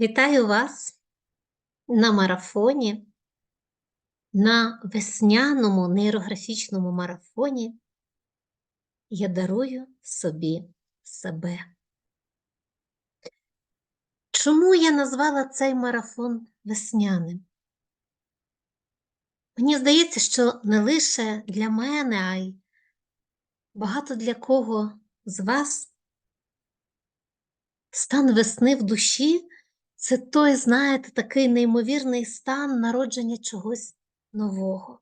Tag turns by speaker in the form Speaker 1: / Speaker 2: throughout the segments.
Speaker 1: Вітаю вас на марафоні, на весняному нейрографічному марафоні. Я дарую собі себе. Чому я назвала цей марафон весняним? Мені здається, що не лише для мене, а й багато для кого з вас стан весни в душі це той, знаєте, такий неймовірний стан народження чогось нового.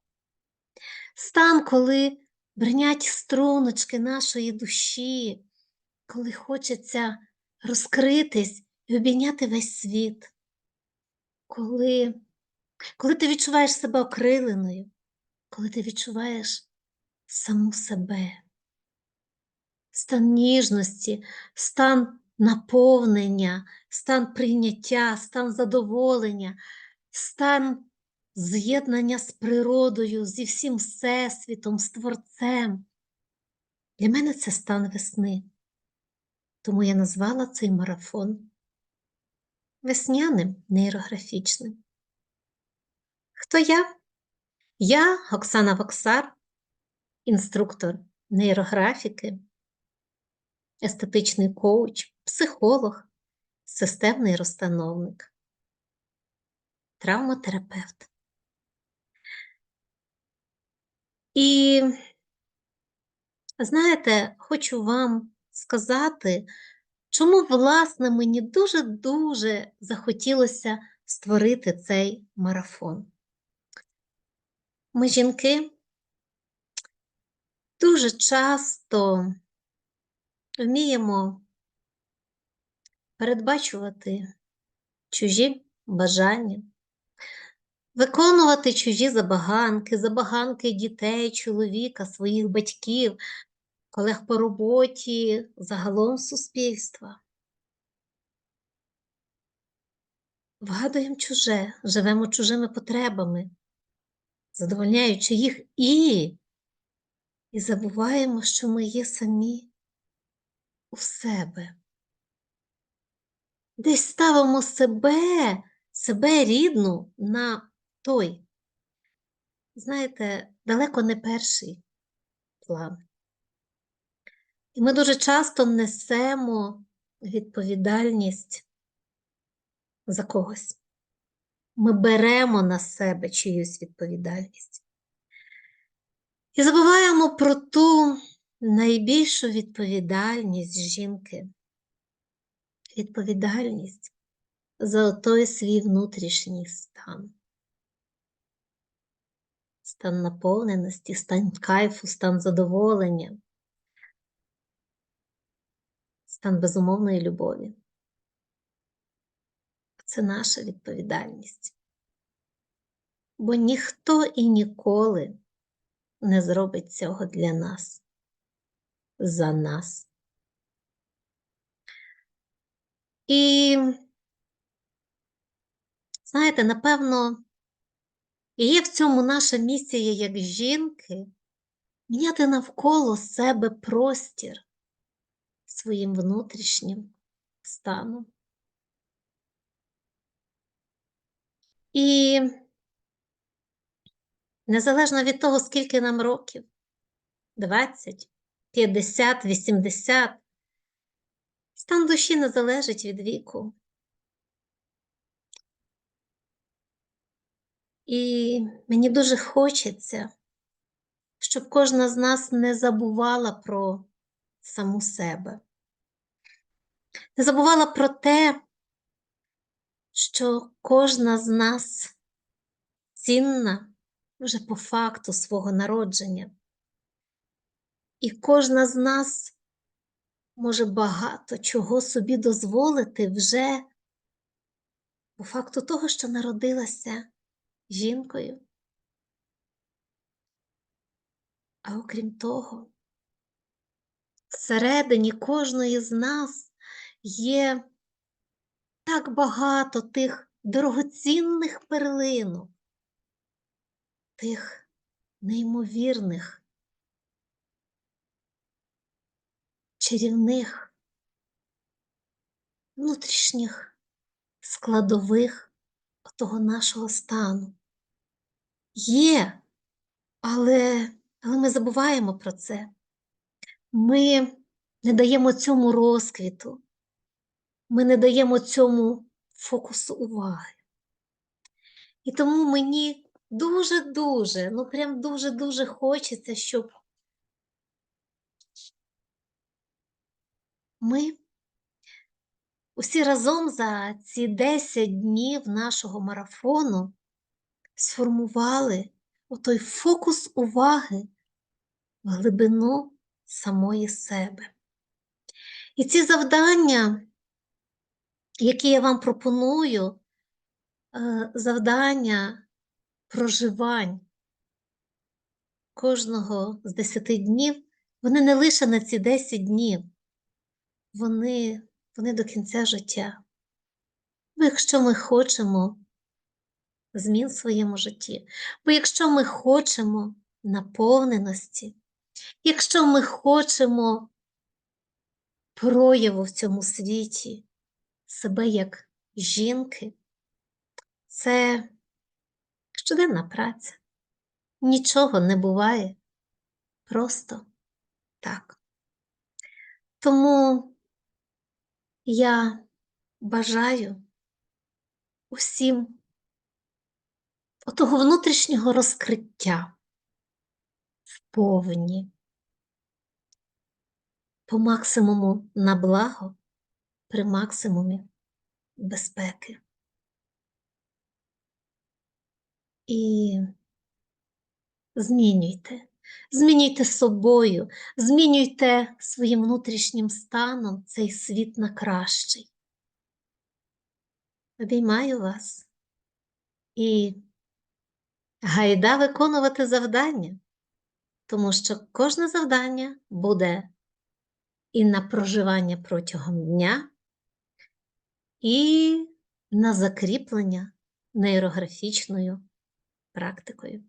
Speaker 1: Стан, коли бринять струночки нашої душі, коли хочеться розкритись і обійняти весь світ, коли, коли ти відчуваєш себе окриленою, коли ти відчуваєш саму себе, стан ніжності, стан наповнення, стан прийняття, стан задоволення, стан з'єднання з природою, зі всім всесвітом, з Творцем. Для мене це стан весни. Тому я назвала цей марафон весняним нейрографічним. Хто я? Я Оксана Воксар, інструктор нейрографіки, естетичний коуч, психолог, системний розстановник, травматерапевт. І, знаєте, хочу вам сказати, чому, власне, мені дуже-дуже захотілося створити цей марафон. Ми, жінки, дуже часто вміємо передбачувати чужі бажання, виконувати чужі забаганки, забаганки дітей, чоловіка, своїх батьків, колег по роботі, загалом суспільства. Вгадуємо чуже, живемо чужими потребами, задовольняючи їх і, і забуваємо, що ми є самі у себе. Десь ставимо себе, себе рідну на той, знаєте, далеко не перший план. І ми дуже часто несемо відповідальність за когось. Ми беремо на себе чиюсь відповідальність. І забуваємо про ту найбільшу відповідальність жінки, відповідальність за той свій внутрішній стан. Стан наповненості, стан кайфу, стан задоволення, стан безумовної любові. Це наша відповідальність. Бо ніхто і ніколи не зробить цього для нас, за нас. І, знаєте, напевно, є в цьому наша місія як жінки міняти навколо себе простір своїм внутрішнім станом. І незалежно від того, скільки нам років 20, 50, 80, стан душі не залежить від віку. І мені дуже хочеться, щоб кожна з нас не забувала про саму себе, не забувала про те, що кожна з нас цінна вже по факту свого народження. І кожна з нас може багато чого собі дозволити вже по факту того, що народилася жінкою. А окрім того, всередині кожної з нас є так багато тих дорогоцінних перлинок, тих неймовірних, чарівних, внутрішніх складових того нашого стану. Є, але, але ми забуваємо про це. Ми не даємо цьому розквіту, ми не даємо цьому фокусу уваги. І тому мені дуже-дуже, ну прям дуже-дуже хочеться, щоб ми усі разом за ці 10 днів нашого марафону сформували отой фокус уваги в глибину самої себе. І ці завдання, які я вам пропоную, е, завдання проживань кожного з 10 днів, вони не лише на ці 10 днів, вони, вони до кінця життя. Бо якщо ми хочемо змін в своєму житті, бо якщо ми хочемо наповненості, якщо ми хочемо прояву в цьому світі себе як жінки, це щоденна праця. Нічого не буває просто так. Тому я бажаю усім отого внутрішнього розкриття вповні, по максимуму на благо, при максимумі безпеки. І змінюйте, змінюйте собою, змінюйте своїм внутрішнім станом цей світ на кращий. Обіймаю вас і гайда виконувати завдання, тому що кожне завдання буде і на проживання протягом дня, і на закріплення нейрографічною практикою.